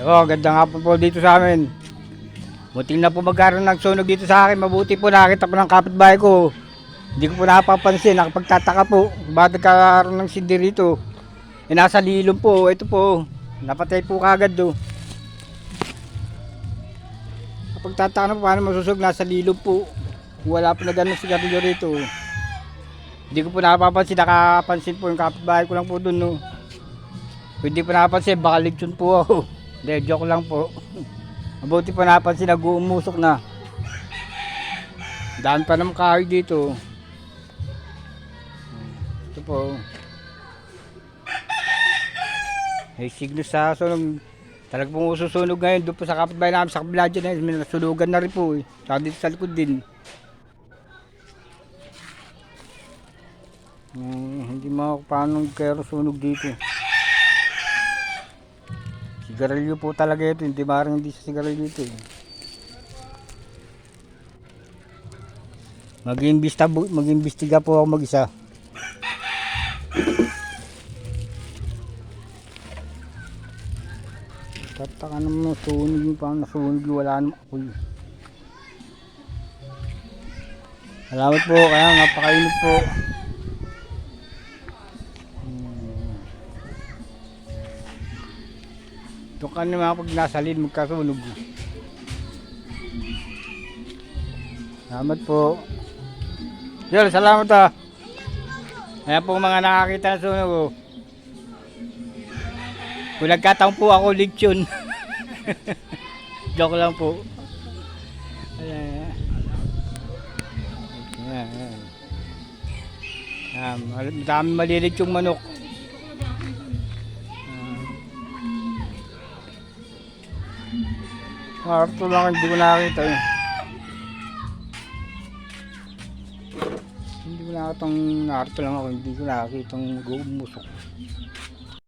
Oo, ganda nga po po dito sa amin. Buting na po magkaroon ng sunog dito sa akin. Mabuti po nakita ko ng kapitbahay ko. Hindi ko po napapansin. Nakapagtataka po. Bakit nagkakaroon ng sindi rito? E nasa lilom po. Ito po. Napatay po kagad do. Kapagtataka na po paano masusog nasa lilom po. Wala po na ganun sigarilyo rito. Hindi ko po napapansin. Nakapansin po yung kapitbahay ko lang po dun no. Hindi po napansin. Baka lechon po ako. Hindi, joke lang po. Mabuti pa napansin nag-uumusok na. Daan pa naman kahoy dito. Ito po. May signo sa sunog. Talagang pong ususunog ngayon doon po sa kapitbahay namin sa kabila dyan. eh. May nasunugan na rin po eh. Saka dito sa likod din. Hmm, hindi mo paano kaya sunog dito. Sigarilyo po talaga ito, hindi marang hindi sa sigarilyo ito. eh. Mag-iimbista bu- mag-iimbestiga po ako mag-isa. Tataka naman sunog yung parang nasunog yung wala naman ako. eh. Salamat po, kaya napakainit po. Doon ka naman pag nasa lid magkasunog. Salamat po. Yol, salamat ah. Ayan po mga nakakita na sunog. oh. Kung nagkataon po ako, lechon. Joke lang po. Ayan. Ayan. Ayan. Ayan. Madami malilit yung manok. Harto lang, hindi ko nakakita eh. Hindi ko nakakita ang narto lang ako, hindi ko nakakita ang gumusok.